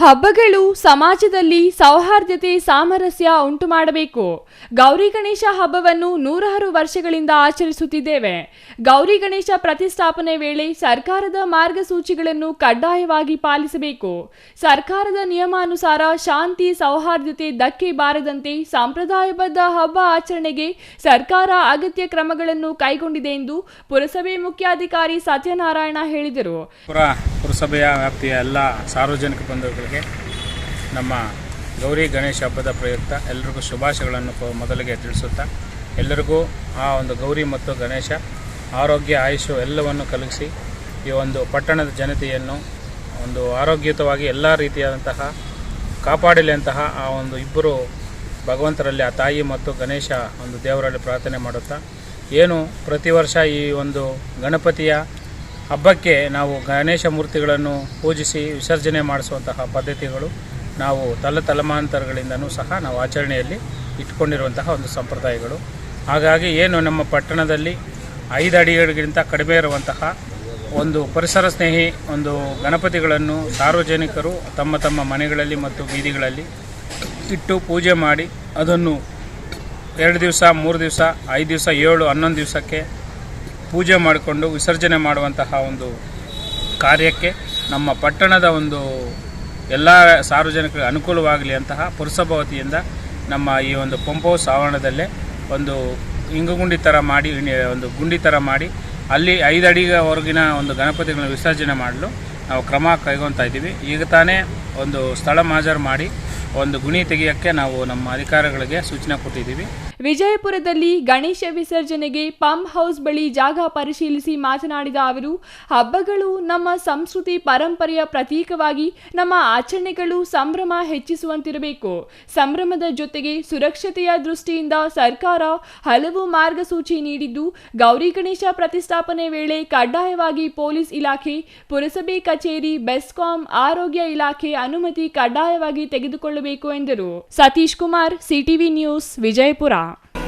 ಹಬ್ಬಗಳು ಸಮಾಜದಲ್ಲಿ ಸೌಹಾರ್ದತೆ, ಸಾಮರಸ್ಯ ಉಂಟು ಮಾಡಬೇಕು. ಗೌರಿ ಗಣೇಶ ಹಬ್ಬವನ್ನು ನೂರಾರು ವರ್ಷಗಳಿಂದ ಆಚರಿಸುತ್ತಿದ್ದೇವೆ. ಗೌರಿ ಗಣೇಶ ಪ್ರತಿಷ್ಠಾಪನೆ ವೇಳೆ ಸರ್ಕಾರದ ಮಾರ್ಗಸೂಚಿಗಳನ್ನು ಕಡ್ಡಾಯವಾಗಿ ಪಾಲಿಸಬೇಕು. ಸರ್ಕಾರದ ನಿಯಮಾನುಸಾರ ಶಾಂತಿ, ಸೌಹಾರ್ದತೆ ಧಕ್ಕೆ ಬಾರದಂತೆ ಸಂಪ್ರದಾಯಬದ್ಧ ಹಬ್ಬ ಆಚರಣೆಗೆ ಸರ್ಕಾರ ಅಗತ್ಯ ಕ್ರಮಗಳನ್ನು ಕೈಗೊಂಡಿದೆ ಎಂದು ಪುರಸಭೆ ಮುಖ್ಯಾಧಿಕಾರಿ ಸತ್ಯನಾರಾಯಣ ಹೇಳಿದರು. ಪುರಸಭೆಯ ವ್ಯಾಪ್ತಿಯ ಎಲ್ಲ ಸಾರ್ವಜನಿಕ ಬಂಧುಗಳಿಗೆ ನಮ್ಮ ಗೌರಿ ಗಣೇಶ ಹಬ್ಬದ ಪ್ರಯುಕ್ತ ಎಲ್ರಿಗೂ ಶುಭಾಶಯಗಳನ್ನು ಮೊದಲಿಗೆ ತಿಳಿಸುತ್ತಾ ಎಲ್ಲರಿಗೂ ಆ ಒಂದು ಗೌರಿ ಮತ್ತು ಗಣೇಶ ಆರೋಗ್ಯ ಆಯುಷು ಎಲ್ಲವನ್ನು ಕಲಗಿಸಿ ಈ ಒಂದು ಪಟ್ಟಣದ ಜನತೆಯನ್ನು ಒಂದು ಆರೋಗ್ಯಯುತವಾಗಿ ಎಲ್ಲ ರೀತಿಯಾದಂತಹ ಕಾಪಾಡಲಿ ಅಂತಹ ಆ ಒಂದು ಇಬ್ಬರು ಭಗವಂತರಲ್ಲಿ ಆ ತಾಯಿ ಮತ್ತು ಗಣೇಶ ಒಂದು ದೇವರಲ್ಲಿ ಪ್ರಾರ್ಥನೆ ಮಾಡುತ್ತಾ, ಏನು ಪ್ರತಿ ವರ್ಷ ಈ ಒಂದು ಗಣಪತಿಯ ಹಬ್ಬಕ್ಕೆ ನಾವು ಗಣೇಶ ಮೂರ್ತಿಗಳನ್ನು ಪೂಜಿಸಿ ವಿಸರ್ಜನೆ ಮಾಡಿಸುವಂತಹ ಪದ್ಧತಿಗಳು ನಾವು ತಲೆ ತಲೆಮಾಂತರಗಳಿಂದನೂ ಸಹ ನಾವು ಆಚರಣೆಯಲ್ಲಿ ಇಟ್ಕೊಂಡಿರುವಂತಹ ಒಂದು ಸಂಪ್ರದಾಯಗಳು. ಹಾಗಾಗಿ ಏನು ನಮ್ಮ ಪಟ್ಟಣದಲ್ಲಿ ಐದು ಅಡಿಗಳಿಗಿಂತ ಕಡಿಮೆ ಇರುವಂತಹ ಒಂದು ಪರಿಸರ ಸ್ನೇಹಿ ಒಂದು ಗಣಪತಿಗಳನ್ನು ಸಾರ್ವಜನಿಕರು ತಮ್ಮ ತಮ್ಮ ಮನೆಗಳಲ್ಲಿ ಮತ್ತು ಬೀದಿಗಳಲ್ಲಿ ಇಟ್ಟು ಪೂಜೆ ಮಾಡಿ ಅದನ್ನು ಎರಡು ದಿವಸ, ಮೂರು ದಿವಸ, ಐದು ದಿವಸ, ಏಳು, ಹನ್ನೊಂದು ದಿವಸಕ್ಕೆ ಪೂಜೆ ಮಾಡಿಕೊಂಡು ವಿಸರ್ಜನೆ ಮಾಡುವಂತಹ ಒಂದು ಕಾರ್ಯಕ್ಕೆ ನಮ್ಮ ಪಟ್ಟಣದ ಒಂದು ಎಲ್ಲ ಸಾರ್ವಜನಿಕರಿಗೆ ಅನುಕೂಲವಾಗಲಿ ಅಂತಹ ಪುರಸಭಾ ವತಿಯಿಂದ ನಮ್ಮ ಈ ಒಂದು ಪಂಪ್ ಹೌಸ್ ಆವರಣದಲ್ಲೇ ಒಂದು ಇಂಗುಗುಂಡಿ ಥರ ಮಾಡಿ ಒಂದು ಗುಂಡಿ ಥರ ಮಾಡಿ, ಅಲ್ಲಿ ಐದು ಅಡಿವರೆಗಿನ ಒಂದು ಗಣಪತಿಗಳನ್ನು ವಿಸರ್ಜನೆ ಮಾಡಲು ನಾವು ಕ್ರಮ ಕೈಗೊಳ್ತಾ ಇದ್ದೀವಿ. ಈಗ ತಾನೇ ಒಂದು ಸ್ಥಳ ಮಾಜರು ಮಾಡಿ ಒಂದು ಗುಣಿ ತೆಗೆಯೋಕ್ಕೆ ನಾವು ನಮ್ಮ ಅಧಿಕಾರಿಗಳಿಗೆ ಸೂಚನೆ ಕೊಟ್ಟಿದ್ದೀವಿ. ವಿಜಯಪುರದಲ್ಲಿ ಗಣೇಶ ವಿಸರ್ಜನೆಗೆ ಪಂಪ್ ಹೌಸ್ ಬಳಿ ಜಾಗ ಪರಿಶೀಲಿಸಿ ಮಾತನಾಡಿದ ಅವರು, ಹಬ್ಬಗಳು ನಮ್ಮ ಸಂಸ್ಕೃತಿ ಪರಂಪರೆಯ ಪ್ರತೀಕವಾಗಿ ನಮ್ಮ ಆಚರಣೆಗಳು ಸಂಭ್ರಮ ಹೆಚ್ಚಿಸುವಂತಿರಬೇಕು. ಸಂಭ್ರಮದ ಜೊತೆಗೆ ಸುರಕ್ಷತೆಯ ದೃಷ್ಟಿಯಿಂದ ಸರ್ಕಾರ ಹಲವು ಮಾರ್ಗಸೂಚಿ ನೀಡಿದ್ದು, ಗೌರಿ ಗಣೇಶ ಪ್ರತಿಷ್ಠಾಪನೆ ವೇಳೆ ಕಡ್ಡಾಯವಾಗಿ ಪೊಲೀಸ್ ಇಲಾಖೆ, ಪುರಸಭೆ ಕಚೇರಿ, ಬೆಸ್ಕಾಂ ಆರೋಗ್ಯ ಇಲಾಖೆ ಅನುಮತಿ ಕಡ್ಡಾಯವಾಗಿ ತೆಗೆದುಕೊಳ್ಳಬೇಕು ಎಂದರು. Satish Kumar, CTV news, Vijayapura. that.